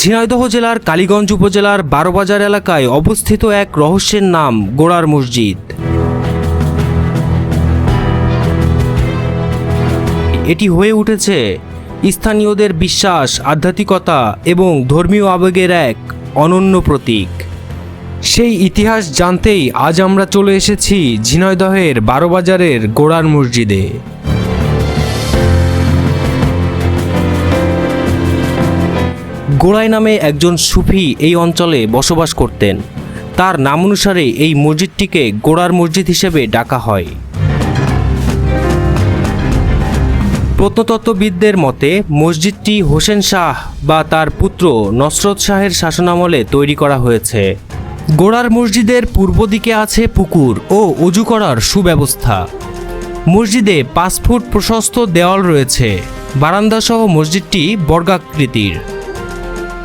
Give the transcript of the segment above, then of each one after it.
ঝিনাইদহ জেলার কালীগঞ্জ উপজেলার বারোবাজার এলাকায় অবস্থিত এক রহস্যের নাম গোড়ার মসজিদ। এটি হয়ে উঠেছে স্থানীয়দের বিশ্বাস, আধ্যাত্মিকতা এবং ধর্মীয় আবেগের এক অনন্য প্রতীক। সেই ইতিহাস জানতেই আজ আমরা চলে এসেছি ঝিনাইদহের বারোবাজারের গোড়ার মসজিদে। গোড়াই নামে একজন সুফি এই অঞ্চলে বসবাস করতেন। তার নাম অনুসারে এই মসজিদটিকে গোড়ার মসজিদ হিসেবে ডাকা হয়। প্রত্নতত্ত্ববিদদের মতে, মসজিদটি হোসেন শাহ বা তার পুত্র নসরত শাহের শাসনামলে তৈরি করা হয়েছে। গোড়ার মসজিদের পূর্ব দিকে আছে পুকুর ও অজু করার সুব্যবস্থা। মসজিদে পাঁচ ফুট প্রশস্ত দেওয়াল রয়েছে। বারান্দাসহ মসজিদটি বর্গাকৃতির।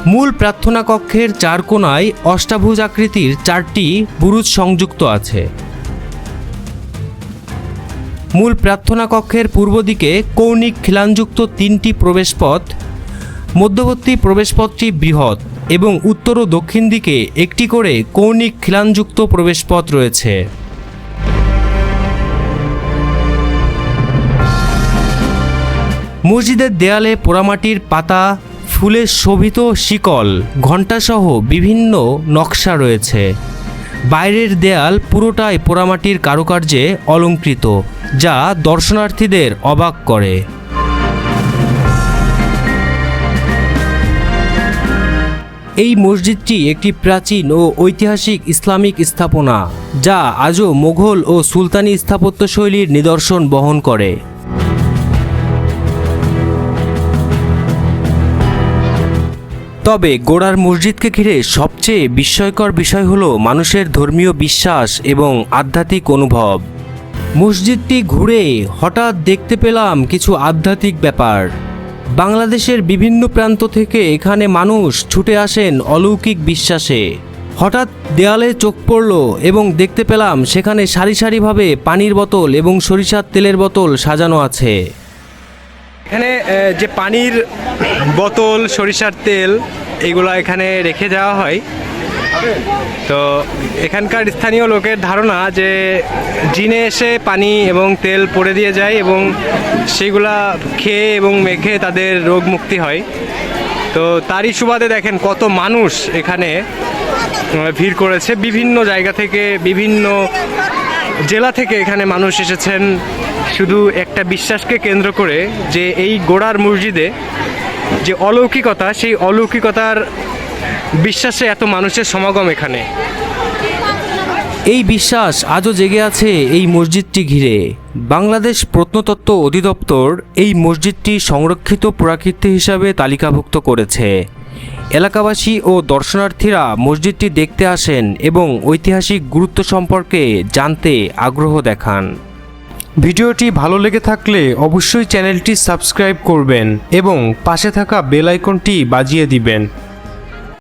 মূল প্রার্থনা কক্ষের চার কোণায় অষ্টাভুজ আকৃতির চারটি বুরুজ সংযুক্ত আছে। মূল প্রার্থনা কক্ষের পূর্ব দিকে কৌণিক খিলানযুক্ত তিনটি প্রবেশপথ, মধ্যবর্তী প্রবেশপথটি বৃহৎ এবং উত্তর ও দক্ষিণ দিকে একটি করে কৌণিক খিলানযুক্ত প্রবেশপথ রয়েছে। মসজিদের দেয়ালে পোড়ামাটির পাতা ফুলে শোভিত শিকল, ঘণ্টাসহ বিভিন্ন নকশা রয়েছে। বাইরের দেয়াল পুরোটাই পোড়ামাটির কারুকার্যে অলঙ্কৃত, যা দর্শনার্থীদের অবাক করে। এই মসজিদটি একটি প্রাচীন ও ঐতিহাসিক ইসলামিক স্থাপনা, যা আজও মোঘল ও সুলতানি স্থাপত্যশৈলীর নিদর্শন বহন করে। তবে গোড়ার মসজিদকে ঘিরে সবচেয়ে বিস্ময়কর বিষয় হলো মানুষের ধর্মীয় বিশ্বাস এবং আধ্যাত্মিক অনুভব। মসজিদটি ঘুরে হঠাৎ দেখতে পেলাম কিছু আধ্যাত্মিক ব্যাপার। বাংলাদেশের বিভিন্ন প্রান্ত থেকে এখানে মানুষ ছুটে আসেন অলৌকিক বিশ্বাসে। হঠাৎ দেয়ালে চোখ পড়ল এবং দেখতে পেলাম সেখানে সারি সারিভাবে পানির বোতল এবং সরিষার তেলের বোতল সাজানো আছে। এখানে যে পানির বোতল, সরিষার তেল, এগুলো এখানে রেখে দেওয়া হয়। তো এখানকার স্থানীয় লোকের ধারণা যে জিনে এসে পানি এবং তেল পড়ে দিয়ে যায় এবং সেগুলা খেয়ে এবং মেখে তাদের রোগ মুক্তি হয়। তো তারই সুবাদে দেখেন কত মানুষ এখানে ভিড় করেছে। বিভিন্ন জায়গা থেকে বিভিন্ন জেলা থেকে এখানে মানুষ এসেছেন শুধু একটা বিশ্বাসকে কেন্দ্র করে যে এই গোড়ার মসজিদে যে অলৌকিকতা, সেই অলৌকিকতার বিশ্বাসে এত মানুষের সমাগম এখানে। এই বিশ্বাস আজও জেগে আছে এই মসজিদটি ঘিরে। বাংলাদেশ প্রত্নতত্ত্ব অধিদপ্তর এই মসজিদটি সংরক্ষিত পুরাকীর্তি হিসাবে তালিকাভুক্ত করেছে। এলাকাবাসী ও দর্শনার্থীরা মসজিদটি দেখতে আসেন এবং ঐতিহাসিক গুরুত্ব সম্পর্কে জানতে আগ্রহ দেখান। ভিডিওটি ভালো লেগে থাকলে অবশ্যই চ্যানেলটি সাবস্ক্রাইব করবেন এবং পাশে থাকা বেল আইকনটি বাজিয়ে দিবেন।